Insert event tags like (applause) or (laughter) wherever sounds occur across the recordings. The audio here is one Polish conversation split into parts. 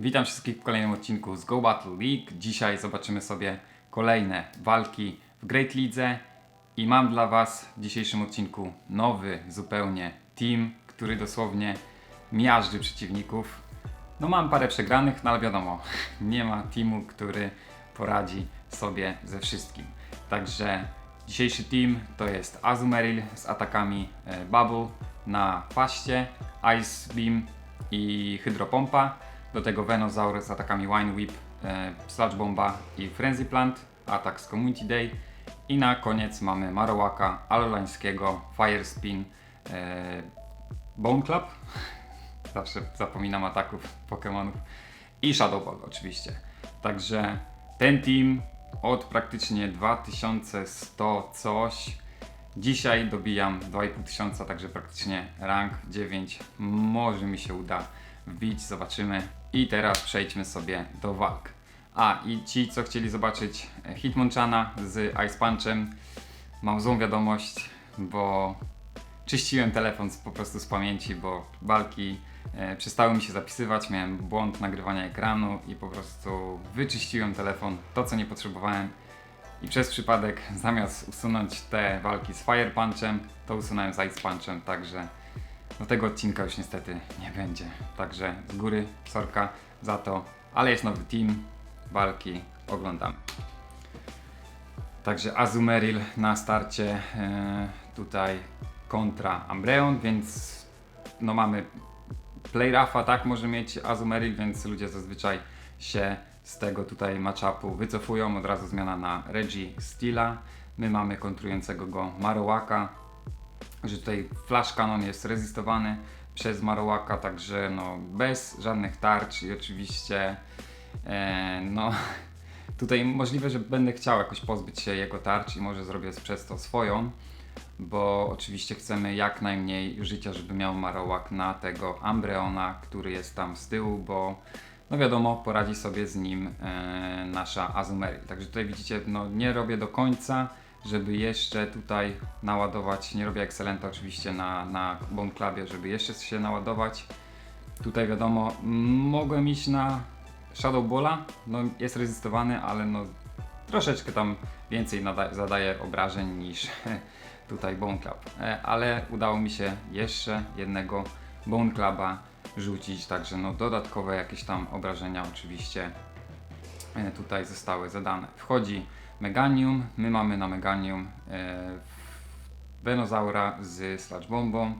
Witam wszystkich w kolejnym odcinku z Go Battle League. Dzisiaj zobaczymy sobie kolejne walki w Great League i mam dla Was w dzisiejszym odcinku nowy zupełnie team, który dosłownie miażdży przeciwników. No mam parę przegranych, no ale wiadomo, (laughs) nie ma teamu, który poradzi sobie ze wszystkim. Także dzisiejszy team to jest Azumarill z atakami e, Bubble na paście, Ice Beam i Hydropompa. Do tego Venosaur z atakami Wine Whip, e, Sludge Bomba i Frenzy Plant, atak z Community Day. I na koniec mamy Marowaka, Alolańskiego, Fire Spin, e, Bone Club. (laughs) Zawsze zapominam ataków Pokémonów. I Shadow Ball oczywiście. Także ten team od praktycznie 2100 coś. Dzisiaj dobijam 2500, także praktycznie rank 9. Może mi się uda wbić, zobaczymy. I teraz przejdźmy sobie do walk. A i ci, co chcieli zobaczyć Hitmonchana z Ice Punchem, mam złą wiadomość, bo czyściłem telefon po prostu z pamięci, bo walki e, przestały mi się zapisywać, miałem błąd nagrywania ekranu i po prostu wyczyściłem telefon, to co nie potrzebowałem i przez przypadek zamiast usunąć te walki z Fire Punchem, to usunąłem z Ice Punchem, także do tego odcinka już niestety nie będzie. Także z góry sorka za to, ale jest nowy team, walki oglądamy. Także Azumarill na starcie e, tutaj kontra Ambreon, więc no mamy Play Rafa, tak może mieć Azumarill, więc ludzie zazwyczaj się z tego tutaj matchupu wycofują. Od razu zmiana na Reggie Steela. My mamy kontrującego go Marowaka, że tutaj Flash Cannon jest rezystowany przez Marowaka, także no bez żadnych tarcz i oczywiście e, no (laughs) tutaj możliwe, że będę chciał jakoś pozbyć się jego tarcz i może zrobię przez to swoją, bo oczywiście chcemy jak najmniej życia, żeby miał Marowak na tego Ambreona, który jest tam z tyłu, bo no wiadomo, poradzi sobie z nim e, nasza Azumarill. Także tutaj widzicie, no nie robię do końca, żeby jeszcze tutaj naładować, nie robię Excelenta oczywiście na, na Bone Clubie, żeby jeszcze się naładować. Tutaj wiadomo, mogłem iść na Shadow Balla, no jest rezystowany, ale no troszeczkę tam więcej zadaje obrażeń niż (laughs) tutaj Bone Club. E, ale udało mi się jeszcze jednego Bone Cluba rzucić, także no dodatkowe jakieś tam obrażenia oczywiście e, tutaj zostały zadane. Wchodzi Meganium, my mamy na Meganium e, z Sludge Bombą,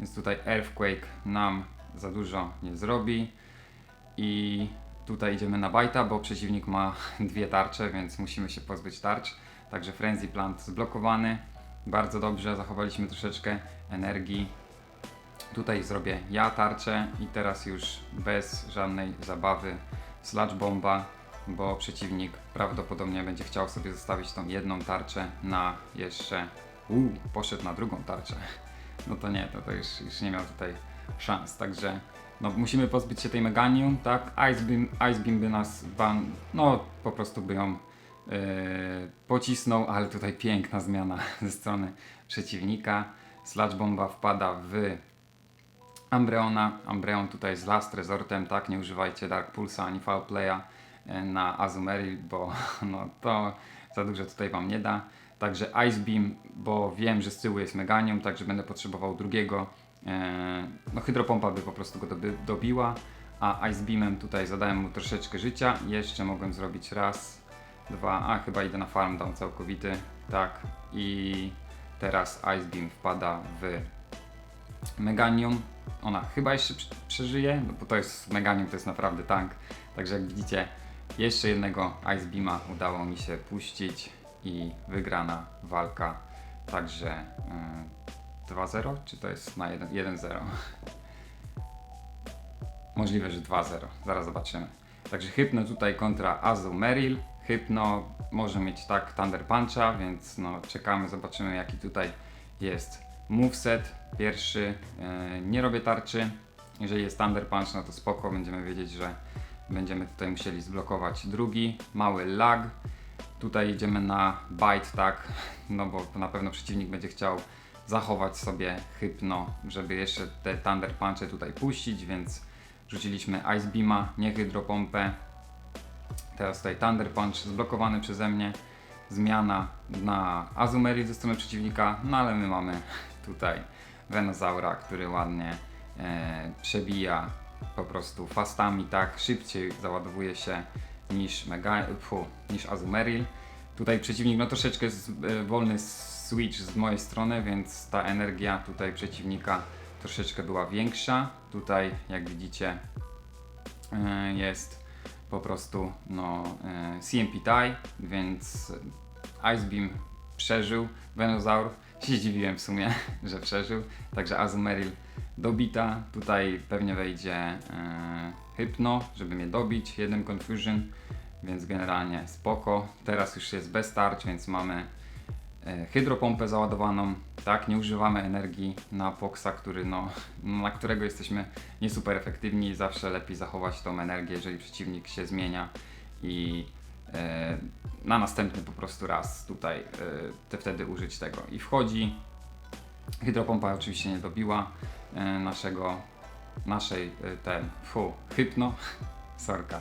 więc tutaj Earthquake nam za dużo nie zrobi i tutaj idziemy na bajta, bo przeciwnik ma (laughs) dwie tarcze, więc musimy się pozbyć tarcz. Także Frenzy Plant zblokowany. Bardzo dobrze, zachowaliśmy troszeczkę energii. Tutaj zrobię ja tarczę i teraz już bez żadnej zabawy Sludge Bomba, bo przeciwnik prawdopodobnie będzie chciał sobie zostawić tą jedną tarczę na jeszcze... Uuu, poszedł na drugą tarczę. (laughs) No to nie, to, to już, już nie miał tutaj szans, także no, musimy pozbyć się tej Meganium, tak? Ice Beam, Ice Beam by nas ban, no po prostu by ją yy, pocisnął, ale tutaj piękna zmiana (laughs) ze strony przeciwnika. Sludge Bomba wpada w Ambreona. Ambreon tutaj z Last Resortem, tak? Nie używajcie Dark Pulsa ani Foul Playa na Azumarill, bo (laughs) no, to za dużo tutaj Wam nie da. Także Ice Beam, bo wiem, że z tyłu jest Meganium, także będę potrzebował drugiego. E, no Hydropompa by po prostu go dobiła, a Ice Beamem tutaj zadałem mu troszeczkę życia. Jeszcze mogłem zrobić raz, dwa, a chyba idę na farm down całkowity, tak. I teraz Ice Beam wpada w Meganium. Ona chyba jeszcze prze- przeżyje, no bo to jest Meganium, to jest naprawdę tank. Także jak widzicie, jeszcze jednego Ice Beama udało mi się puścić i wygrana walka. Także yy, 2-0, czy to jest na 1 1-0? (laughs) Możliwe, że 2-0. Zaraz zobaczymy. Także Hypno tutaj kontra Azumarill. Hypno może mieć tak Thunder Puncha, więc no czekamy, zobaczymy jaki tutaj jest moveset. Pierwszy, e, nie robię tarczy. Jeżeli jest Thunder Punch, no to spoko, będziemy wiedzieć, że będziemy tutaj musieli zblokować drugi. Mały lag. Tutaj idziemy na bite, tak, no bo na pewno przeciwnik będzie chciał zachować sobie hypno, żeby jeszcze te Thunder Punche tutaj puścić, więc rzuciliśmy Ice Beama, nie hydropompę. Teraz tutaj Thunder Punch zblokowany przeze mnie. Zmiana na Azumeri ze strony przeciwnika, no ale my mamy tutaj Venozaura, który ładnie e, przebija po prostu fastami, tak, szybciej załadowuje się niż, Mega, fu, niż Azumeril. Tutaj przeciwnik, no troszeczkę e, wolny switch z mojej strony, więc ta energia tutaj przeciwnika troszeczkę była większa. Tutaj, jak widzicie, e, jest po prostu no, e, CMP tie, więc Ice Beam przeżył, Venozaur się zdziwiłem w sumie, (laughs) że przeżył, także Azumeril dobita, tutaj pewnie wejdzie e, Hypno, żeby mnie dobić, jeden Confusion, więc generalnie spoko, teraz już jest bez tarcz, więc mamy e, hydropompę załadowaną, tak, nie używamy energii na Poxa, który no, (laughs) na którego jesteśmy nie super efektywni, zawsze lepiej zachować tą energię, jeżeli przeciwnik się zmienia i na następny po prostu raz tutaj e, te wtedy użyć tego. I wchodzi, hydropompa oczywiście nie dobiła e, naszego, naszej e, ten, fu, hypno, (laughs) sorka.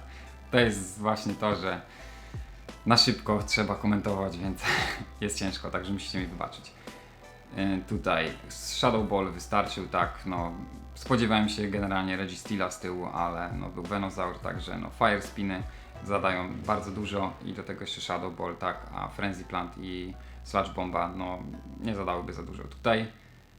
To jest właśnie to, że na szybko trzeba komentować, więc (laughs) jest ciężko, także musicie mi wybaczyć. E, Tutaj Shadow Ball wystarczył, tak, no spodziewałem się generalnie Registila z tyłu, ale no był Venozaur, także no Fire Spiny zadają bardzo dużo i do tego jeszcze Shadow Ball, tak, a Frenzy Plant i Sludge Bomba, no nie zadałyby za dużo. Tutaj,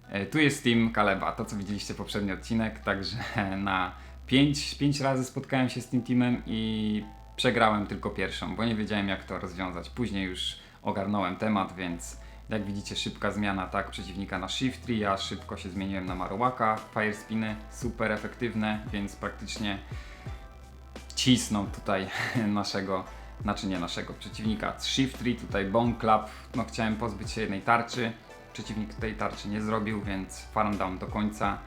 e, tu jest Team Kaleba, to co widzieliście poprzedni odcinek, także (laughs) na 5, 5 razy spotkałem się z tym teamem i przegrałem tylko pierwszą, bo nie wiedziałem jak to rozwiązać. Później już ogarnąłem temat, więc jak widzicie szybka zmiana tak przeciwnika na Shift ja szybko się zmieniłem na Marowaka, Fire Spiny super efektywne, więc praktycznie cisną tutaj (laughs) naszego, znaczy nie naszego przeciwnika. Shift Tree, tutaj Bone Club, no chciałem pozbyć się jednej tarczy, przeciwnik tej tarczy nie zrobił, więc farm down do końca.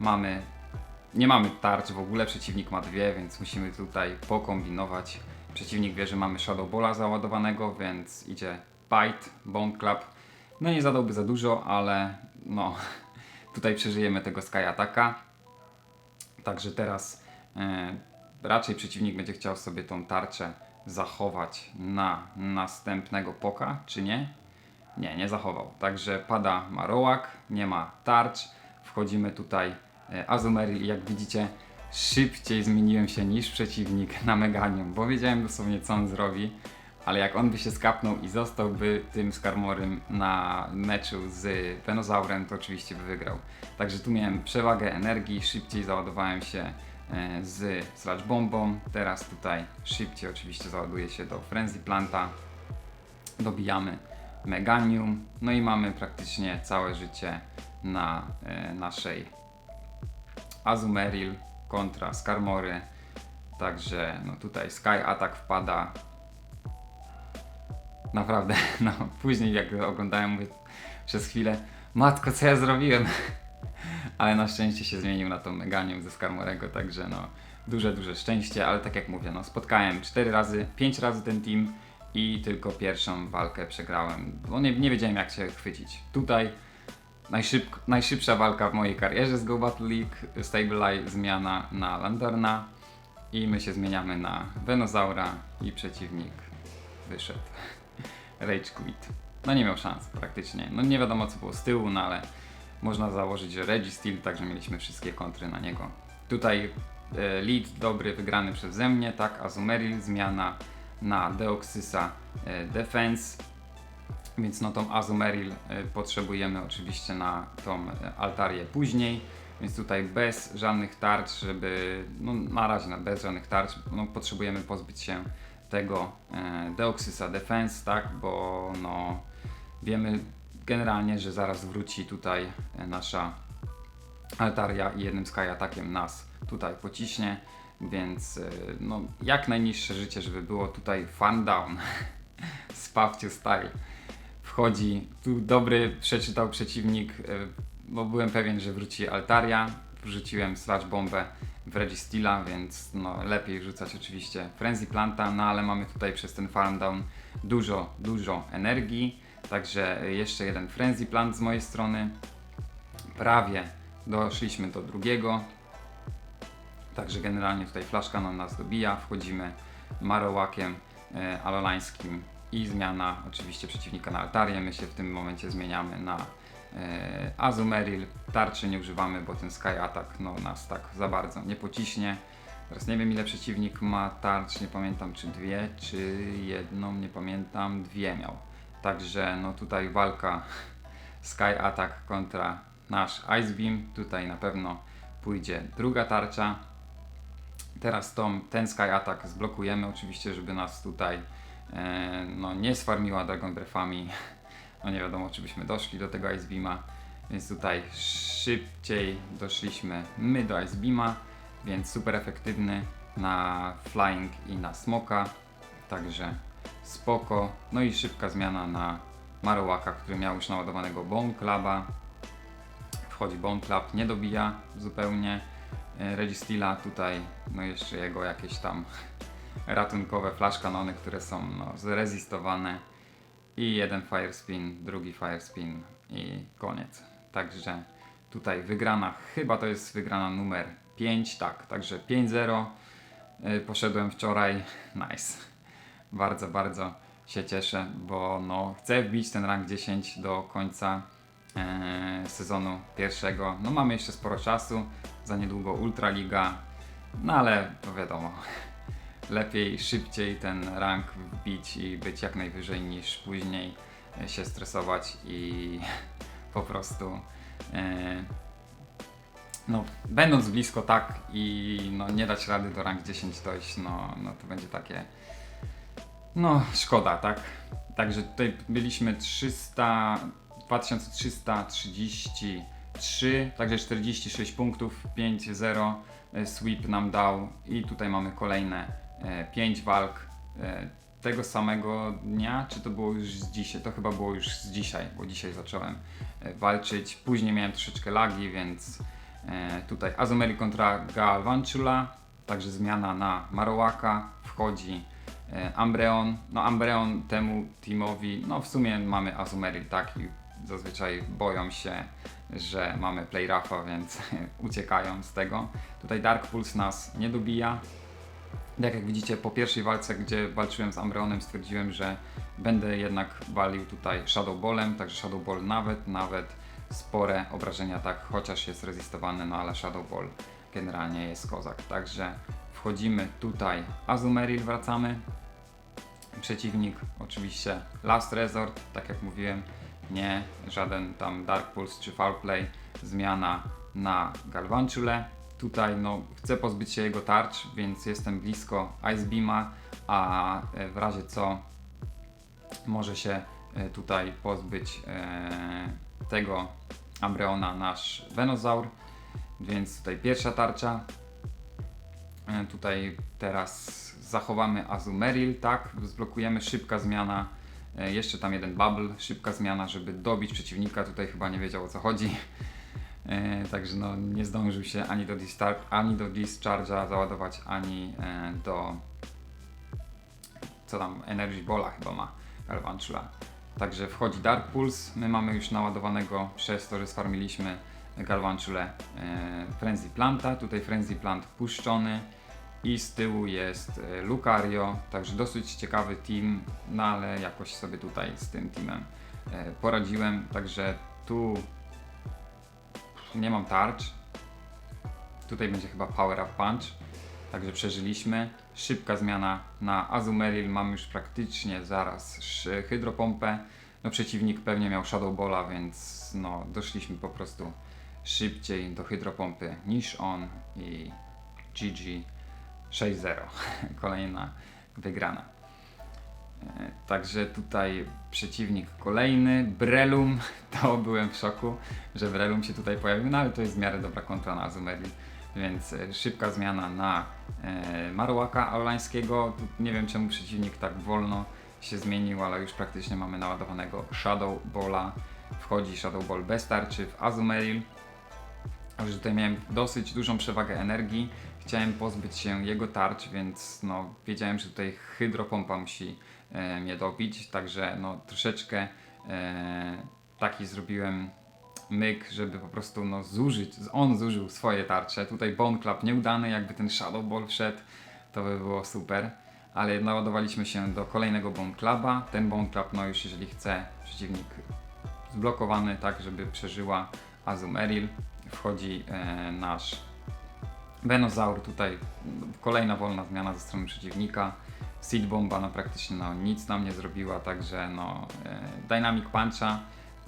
Mamy, nie mamy tarcz w ogóle, przeciwnik ma dwie, więc musimy tutaj pokombinować. Przeciwnik wie, że mamy Shadow Balla załadowanego, więc idzie Bite, Bone Club. No nie zadałby za dużo, ale no (laughs) tutaj przeżyjemy tego Sky Attacka. Także teraz e, raczej przeciwnik będzie chciał sobie tą tarczę zachować na następnego poka, czy nie? Nie, nie zachował. Także pada Marołak, nie ma tarcz. Wchodzimy tutaj e, Azumeri jak widzicie szybciej zmieniłem się niż przeciwnik na Meganium, bo wiedziałem dosłownie co on zrobi. Ale jak on by się skapnął i zostałby tym Skarmorym na meczu z Venozaurem, to oczywiście by wygrał. Także tu miałem przewagę energii, szybciej załadowałem się z Sludge Bombą. Teraz tutaj szybciej oczywiście załaduje się do Frenzy Planta. Dobijamy Meganium. No i mamy praktycznie całe życie na e, naszej Azumeril kontra Skarmory. Także no tutaj Sky Attack wpada Naprawdę, (laughs) no później jak oglądałem, mówię przez chwilę, matko, co ja zrobiłem? Ale na szczęście się zmienił na tą Meganium ze Skarmorego, także no duże, duże szczęście, ale tak jak mówię, no spotkałem 4 razy, 5 razy ten team i tylko pierwszą walkę przegrałem, bo nie, nie wiedziałem jak się chwycić. Tutaj najszyb, najszybsza walka w mojej karierze z Go Battle League, Stable Eye zmiana na Lanterna i my się zmieniamy na Venozaura i przeciwnik wyszedł. (laughs) Rage Quit. No nie miał szans praktycznie. No nie wiadomo co było z tyłu, no ale można założyć, że Registeel, także mieliśmy wszystkie kontry na niego. Tutaj e, lead dobry wygrany przeze mnie, tak, Azumeril, zmiana na Deoxysa e, Defense. Więc no tą Azumeril e, potrzebujemy oczywiście na tą e, altarię później. Więc tutaj bez żadnych tarcz, żeby, no na razie na bez żadnych tarcz, no potrzebujemy pozbyć się tego e, Deoxysa Defense, tak, bo no wiemy generalnie, że zaraz wróci tutaj e, nasza Altaria i jednym Sky Attackiem nas tutaj pociśnie, więc e, no jak najniższe życie, żeby było tutaj farm down, (laughs) spawciu style. Wchodzi, tu dobry przeczytał przeciwnik, e, bo byłem pewien, że wróci Altaria, wrzuciłem Slash bombę w Registila, więc no, lepiej rzucać oczywiście Frenzy Planta, no ale mamy tutaj przez ten farm down dużo, dużo energii, także jeszcze jeden Frenzy Plant z mojej strony. Prawie doszliśmy do drugiego, Także generalnie tutaj flaszka nam nas dobija, wchodzimy Marołakiem e, alolańskim i zmiana oczywiście przeciwnika na altarię. My się w tym momencie zmieniamy na e, Azumeril. Tarczy nie używamy, bo ten Sky Attack no, nas tak za bardzo nie pociśnie. Teraz nie wiem ile przeciwnik ma tarcz, nie pamiętam czy dwie, czy jedną, nie pamiętam, dwie miał. Także no tutaj walka (laughs) Sky Attack kontra nasz Ice Beam. Tutaj na pewno pójdzie druga tarcza. Teraz tą, ten Sky Attack zblokujemy oczywiście, żeby nas tutaj e, no, nie sfarmiła Dragon Breathami. (laughs) No nie wiadomo, czy byśmy doszli do tego Ice Beama. Więc tutaj szybciej doszliśmy my do Ice Beama, więc super efektywny na Flying i na Smoka. Także spoko. No i szybka zmiana na Marowaka, który miał już naładowanego Bone Cluba. Wchodzi Bone Club, nie dobija zupełnie. E, Registila tutaj, no jeszcze jego jakieś tam (laughs) ratunkowe flash kanony, które są no, zrezistowane. I jeden fire spin, drugi fire spin i koniec. Także tutaj wygrana, chyba to jest wygrana numer 5, tak, także 5-0. Y, Poszedłem wczoraj, (laughs) nice. Bardzo, bardzo się cieszę, bo no, chcę wbić ten rank 10 do końca e, sezonu pierwszego. No mamy jeszcze sporo czasu, za niedługo Ultraliga, no ale to wiadomo, (laughs) lepiej szybciej ten rank wbić i być jak najwyżej niż później e, się stresować i (laughs) po prostu e, no, będąc blisko tak i no, nie dać rady do rank 10 dojść, no, no to będzie takie no szkoda, tak? Także tutaj byliśmy 300, 2333, także 46 punktów, 5-0 e, sweep nam dał i tutaj mamy kolejne 5 walk e, tego samego dnia, czy to było już z dzisiaj? To chyba było już z dzisiaj, bo dzisiaj zacząłem e, walczyć. Później miałem troszeczkę lagi, więc e, tutaj Azumeri kontra Galvantula, także zmiana na Marowaka, wchodzi e, Ambreon. No Ambreon temu teamowi, no w sumie mamy Azumeri, tak, i zazwyczaj boją się, że mamy Play Raffa, więc (laughs) uciekają z tego. Tutaj Dark Pulse nas nie dobija, tak jak widzicie, po pierwszej walce, gdzie walczyłem z Ambreonem, stwierdziłem, że będę jednak walił tutaj Shadow Ballem, także Shadow Ball nawet, nawet spore obrażenia, tak, chociaż jest rezystowany, no ale Shadow Ball generalnie jest kozak. Także wchodzimy tutaj, Azumeril wracamy, przeciwnik oczywiście Last Resort, tak jak mówiłem, nie żaden tam Dark Pulse czy Foul Play, zmiana na Galvantule. Tutaj no, chcę pozbyć się jego tarcz, więc jestem blisko Ice Beama, a e, w razie co może się e, tutaj pozbyć e, tego Ambreona nasz Venozaur. Więc tutaj pierwsza tarcza. E, Tutaj teraz zachowamy Azumeril, tak? Zblokujemy szybka zmiana. E, Jeszcze tam jeden bubble, szybka zmiana, żeby dobić przeciwnika. Tutaj chyba nie wiedział o co chodzi. (laughs) E, Także no, nie zdążył się ani do, ani do discharge'a załadować, ani do co tam, Energy Bola chyba ma Galvantula. Także wchodzi Dark Pulse, my mamy już naładowanego przez to, że sfarmiliśmy Galvantule e, Frenzy Planta, tutaj Frenzy Plant puszczony i z tyłu jest e, Lucario, także dosyć ciekawy team, no ale jakoś sobie tutaj z tym teamem e, poradziłem, także tu nie mam tarcz, tutaj będzie chyba Power Up Punch, Także przeżyliśmy. Szybka zmiana na Azumeril. Mam już praktycznie zaraz hydropompę. No przeciwnik pewnie miał Shadow Balla, więc no doszliśmy po prostu szybciej do hydropompy niż on i GG 6-0. (laughs) Kolejna wygrana. E, Także tutaj przeciwnik kolejny, Brelum, (laughs) to byłem w szoku, że Brelum się tutaj pojawił, no ale to jest w miarę dobra kontra na Azumeril, więc e, szybka zmiana na e, Marowaka Aulańskiego, nie wiem czemu przeciwnik tak wolno się zmienił, ale już praktycznie mamy naładowanego Shadow Balla, wchodzi Shadow Ball bez tarczy w Azumeril, Także tutaj miałem dosyć dużą przewagę energii. Chciałem pozbyć się jego tarcz, więc no, wiedziałem, że tutaj hydropompa musi e, mnie dobić. Także no, troszeczkę e, taki zrobiłem myk, żeby po prostu no, zużyć, on zużył swoje tarcze. Tutaj Bone nieudany, jakby ten Shadow Ball wszedł, to by było super. Ale naładowaliśmy się do kolejnego Bone. Ten Bone no już jeżeli chce przeciwnik zblokowany, tak żeby przeżyła Azumarill, wchodzi e, nasz Venozaur, tutaj kolejna wolna zmiana ze strony przeciwnika. Seed Bomba no praktycznie no, nic nam nie zrobiła, także no e, Dynamic Puncha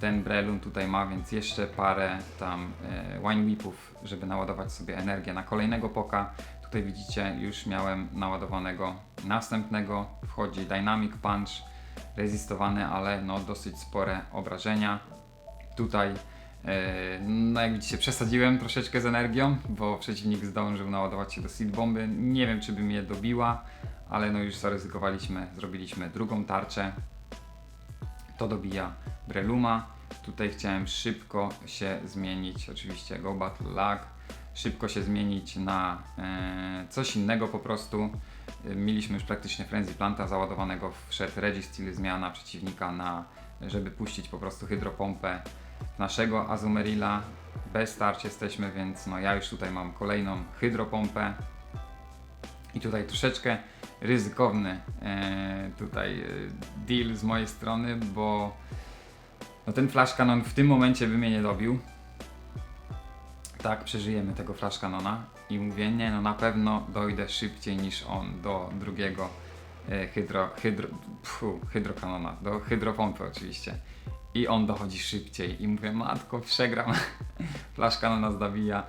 ten Brelun tutaj ma, więc jeszcze parę tam e, Wine Whipów, żeby naładować sobie energię na kolejnego poka. Tutaj widzicie, już miałem naładowanego następnego. Wchodzi Dynamic Punch, rezystowany, ale no dosyć spore obrażenia. Tutaj no jak widzicie przesadziłem troszeczkę z energią, bo przeciwnik zdążył naładować się do seed bomby. Nie wiem czy by mnie dobiła, ale no już zaryzykowaliśmy, zrobiliśmy drugą tarczę. To dobija Breluma. Tutaj chciałem szybko się zmienić, oczywiście Go Battle Lag, szybko się zmienić na e, coś innego po prostu. E, Mieliśmy już praktycznie Frenzy Planta załadowanego, wszedł Registeel zmiana przeciwnika na, żeby puścić po prostu hydropompę w naszego Azumerilla. Bez tarcz jesteśmy, więc no ja już tutaj mam kolejną hydropompę. I tutaj troszeczkę ryzykowny e, tutaj e, deal z mojej strony, bo no ten flash cannon w tym momencie by mnie nie dobił. Tak, przeżyjemy tego flash cannona i mówię, nie no na pewno dojdę szybciej niż on do drugiego e, hydro, hydro, pfu, hydrokanona, do hydropompy oczywiście. I on dochodzi szybciej i mówię, matko, przegram. (laughs) flash cannon nas dobija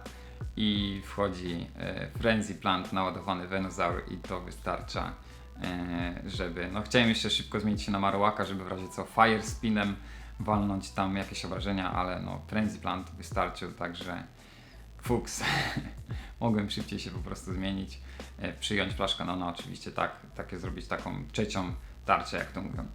i wchodzi e, Frenzy Plant naładowany Venusaur i to wystarcza, e, żeby, no chciałem jeszcze szybko zmienić się na Marowaka, żeby w razie co Fire Spinem walnąć tam jakieś obrażenia, ale no Frenzy Plant wystarczył, także fuks. (laughs) Mogłem szybciej się po prostu zmienić, e, przyjąć flaszkę no, no oczywiście tak, takie zrobić taką trzecią tarczę, jak to mówią.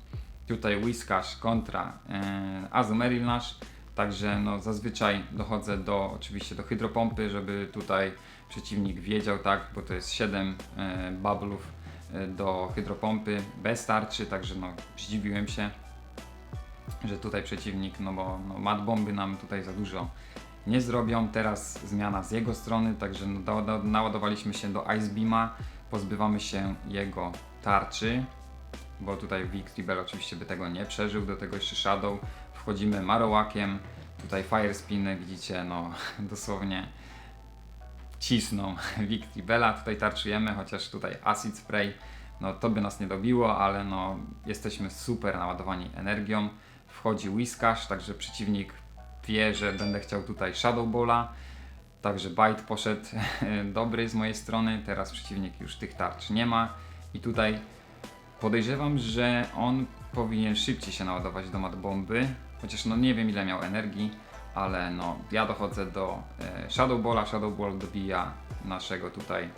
Tutaj Whiskash kontra e, Azumarill nasz, Także no, zazwyczaj dochodzę do oczywiście do hydropompy, żeby tutaj przeciwnik wiedział, tak, bo to jest 7 e, bubble'ów e, do hydropompy. Bez tarczy, także no, zdziwiłem się, że tutaj przeciwnik, no bo no, mat bomby nam tutaj za dużo nie zrobią. Teraz zmiana z jego strony, także no, do, do, naładowaliśmy się do Ice Beama, pozbywamy się jego tarczy, bo tutaj Victory Bell oczywiście by tego nie przeżył, do tego jeszcze Shadow, wchodzimy Marołakiem, tutaj Fire Spiny, widzicie, no (laughs) dosłownie cisną (laughs) Victory Bella, tutaj tarczujemy, chociaż tutaj Acid Spray, no to by nas nie dobiło, ale no jesteśmy super naładowani energią, wchodzi Whiskash, także przeciwnik wie, że będę chciał tutaj Shadow Balla, Także bite poszedł (laughs) dobry z mojej strony, teraz przeciwnik już tych tarcz nie ma. I tutaj podejrzewam, że on powinien szybciej się naładować do mat bomby, chociaż no nie wiem ile miał energii, ale no ja dochodzę do e, Shadow Balla, Shadow Ball dobija naszego tutaj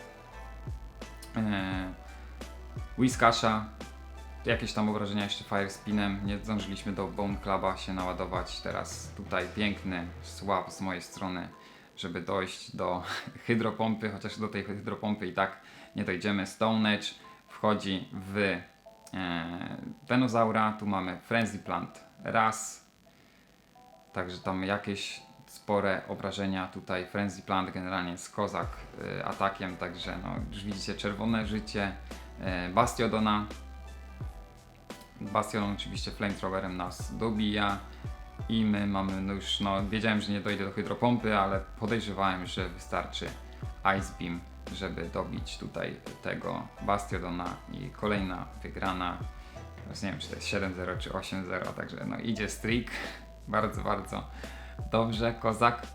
e, Whiskasha, jakieś tam obrażenia jeszcze Fire Spinem, nie zdążyliśmy do Bone Cluba się naładować, teraz tutaj piękny swap z mojej strony, żeby dojść do (laughs) hydropompy, chociaż do tej hydropompy i tak nie dojdziemy. Stone Edge wchodzi w e, Venozaura, tu mamy Frenzy Plant raz, także tam jakieś spore obrażenia. Tutaj Frenzy Plant generalnie z kozak e, atakiem, także no, już widzicie czerwone życie e, Bastiodona, Bastion oczywiście flamethrowerem nas dobija. I my mamy no już, no wiedziałem, że nie dojdę do hydropompy, ale podejrzewałem, że wystarczy Ice Beam, żeby dobić tutaj tego Bastiodona i kolejna wygrana. Teraz nie wiem, czy to jest 7-0 czy 8-0, także no idzie streak. (laughs) Bardzo, bardzo dobrze, kozak.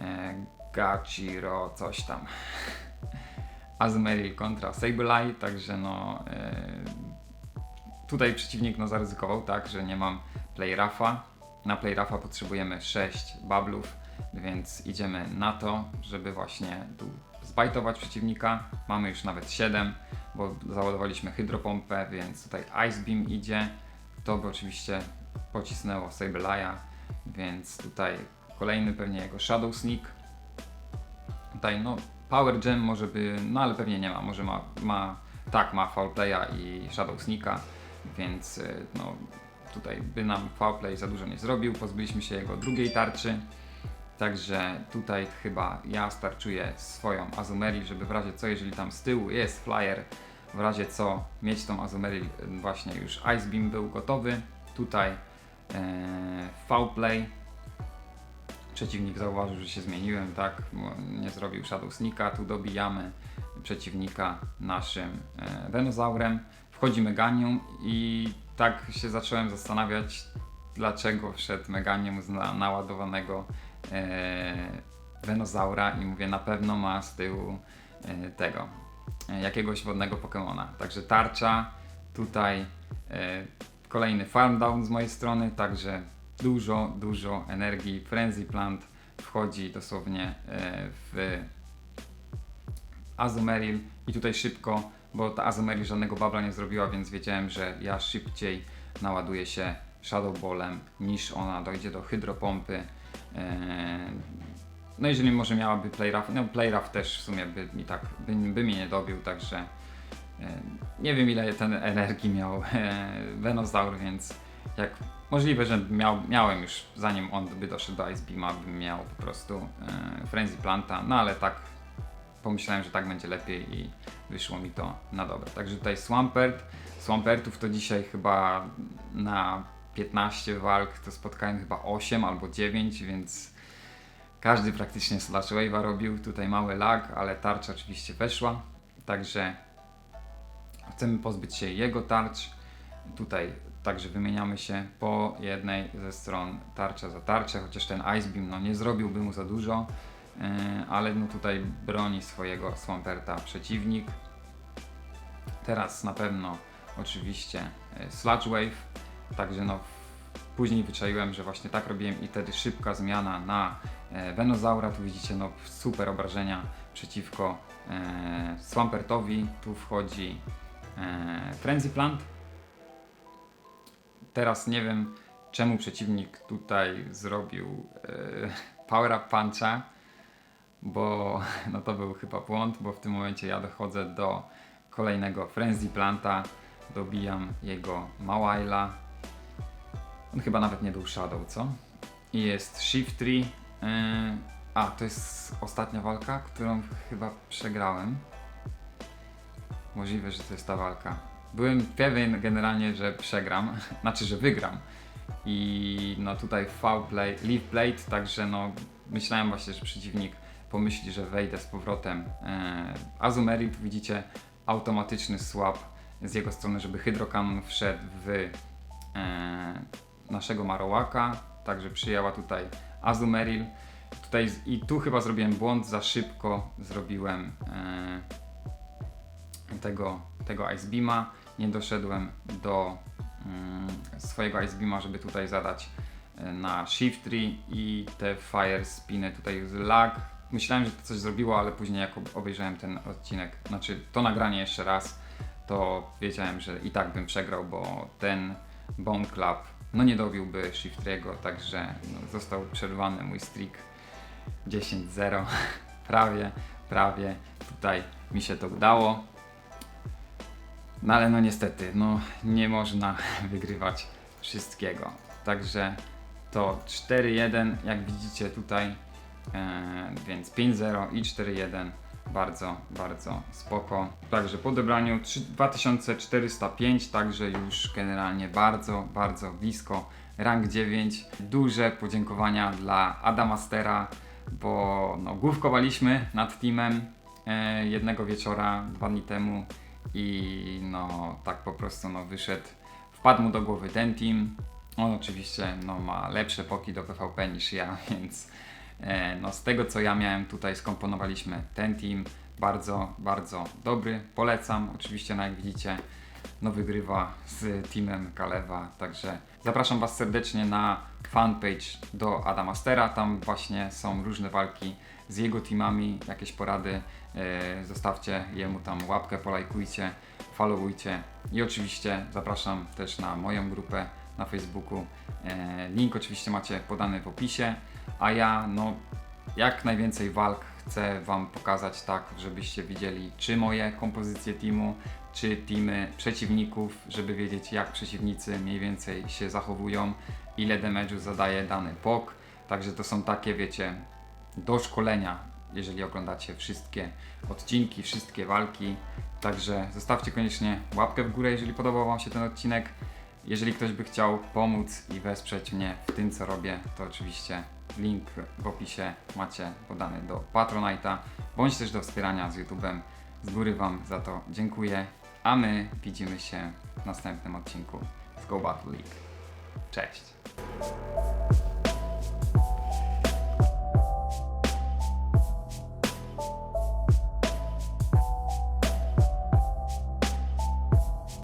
E, Gachiro, coś tam. (laughs) Azumarill kontra Sableye, także no e, tutaj przeciwnik no, zaryzykował, tak, że nie mam play raffa. Na play raffa potrzebujemy 6 bablów, więc idziemy na to, żeby właśnie tu zbajtować przeciwnika. Mamy już nawet 7, bo załadowaliśmy hydropompę, więc tutaj Ice Beam idzie. To by oczywiście pocisnęło Sableya, więc tutaj kolejny pewnie jego Shadow Sneak. Tutaj no Power Gem może by, no ale pewnie nie ma, może ma, ma tak, ma Foul Playa i Shadow Sneaka, więc y, no tutaj by nam Foulplay za dużo nie zrobił. Pozbyliśmy się jego drugiej tarczy. Także tutaj chyba ja starczuję swoją Azumeri, żeby w razie co, jeżeli tam z tyłu jest flyer, w razie co mieć tą Azumeri właśnie już Ice Beam był gotowy. Tutaj e, Foulplay. Przeciwnik zauważył, że się zmieniłem, tak? Nie zrobił Shadow Sneaka. Tu dobijamy przeciwnika naszym e, Venozaurem. Wchodzi Meganium i tak się zacząłem zastanawiać, dlaczego wszedł Meganium z na, naładowanego Venozaura i mówię, na pewno ma z tyłu e, tego, e, jakiegoś wodnego Pokemona. Także tarcza, tutaj e, kolejny farm down z mojej strony, także dużo, dużo energii. Frenzy Plant wchodzi dosłownie w Azumeril i tutaj szybko, bo ta Azumeril żadnego babla nie zrobiła, więc wiedziałem, że ja szybciej naładuję się Shadow Ballem niż ona dojdzie do hydropompy. Eee, No jeżeli może miałaby Playrough, no Playrough też w sumie by mi tak, by, by mnie nie dobił, także e, nie wiem ile ten energii miał e, Venosaur, więc jak możliwe, że miał, miałem już zanim on by doszedł do Ice Beama, bym miał po prostu Frenzy Planta, no ale tak pomyślałem, że tak będzie lepiej i wyszło mi to na dobre. Także tutaj Swampert. Swampertów to dzisiaj chyba na 15 walk to spotkałem chyba 8 albo 9, więc każdy praktycznie Slash Wave'a robił. Tutaj mały lag, ale tarcza oczywiście weszła. Także chcemy pozbyć się jego tarcz. Tutaj także wymieniamy się po jednej ze stron tarcza za tarczę, chociaż ten Ice Beam no, nie zrobiłby mu za dużo. Yy, ale no tutaj broni swojego Swamperta przeciwnik. Teraz na pewno oczywiście yy, Sludge Wave, także no później wyczaiłem, że właśnie tak robiłem i wtedy szybka zmiana na e, Venozaura, tu widzicie no super obrażenia przeciwko e, Swampertowi, tu wchodzi e, Frenzy Plant. Teraz nie wiem czemu przeciwnik tutaj zrobił e, Power Up Puncha, bo (laughs) no to był chyba błąd, bo w tym momencie ja dochodzę do kolejnego Frenzy Planta, dobijam jego Mawaila. On chyba nawet nie był Shadow, co? I jest Shift Tree. Yy, a, to jest ostatnia walka, którą chyba przegrałem. Możliwe, że to jest ta walka. Byłem pewien generalnie, że przegram, (laughs) znaczy, że wygram. I no tutaj foul play, leave blade, także no myślałem właśnie, że przeciwnik pomyśli, że wejdę z powrotem. E, tu widzicie automatyczny swap z jego strony, żeby Hydrokan wszedł w e, naszego Marowaka, także przyjęła tutaj Azumeril. Tutaj z- i tu chyba zrobiłem błąd, za szybko zrobiłem e, tego, tego Ice Beama. Nie doszedłem do mm, swojego Ice Beama, żeby tutaj zadać e, na Shift Tree i te Fire Spiny tutaj jest lag. Myślałem, że to coś zrobiło, ale później jak ob- obejrzałem ten odcinek, znaczy to nagranie jeszcze raz, to wiedziałem, że i tak bym przegrał, bo ten Bone Club no nie dobiłby Shift Tree'ego, także no, został przerwany mój streak 10-0. (laughs) prawie, prawie tutaj mi się to udało. No ale no niestety, no nie można (laughs) wygrywać wszystkiego. Także to 4-1, jak widzicie tutaj, e, więc 5-0 i 4-1. Bardzo, bardzo spoko. Także po odebraniu trzy- 2405, także już generalnie bardzo, bardzo blisko. Rank 9. Duże podziękowania dla Adamastera, bo no, główkowaliśmy nad teamem e, jednego wieczora, dwa dni temu i no tak po prostu no, wyszedł, wpadł mu do głowy ten team. On oczywiście no, ma lepsze poki do PvP niż ja, (laughs) więc no, z tego co ja miałem tutaj skomponowaliśmy ten team. Bardzo, bardzo dobry. Polecam. Oczywiście, no jak widzicie, no wygrywa z teamem Kalewa. Także zapraszam Was serdecznie na fanpage do Adamastera. Tam właśnie są różne walki z jego teamami, jakieś porady. E, zostawcie jemu tam łapkę, polajkujcie, followujcie. I oczywiście zapraszam też na moją grupę na Facebooku. E, link oczywiście macie podany w opisie. A ja, no, jak najwięcej walk chcę Wam pokazać tak, żebyście widzieli czy moje kompozycje teamu, czy teamy przeciwników, żeby wiedzieć jak przeciwnicy mniej więcej się zachowują, ile damage'u zadaje dany pok. Także to są takie, wiecie, do szkolenia, jeżeli oglądacie wszystkie odcinki, wszystkie walki. Także zostawcie koniecznie łapkę w górę, jeżeli podobał Wam się ten odcinek. Jeżeli ktoś by chciał pomóc i wesprzeć mnie w tym, co robię, to oczywiście link w opisie macie podany do Patronite'a, bądź też do wspierania z YouTube'em. Z góry Wam za to dziękuję, a my widzimy się w następnym odcinku z Go Battle League. Cześć!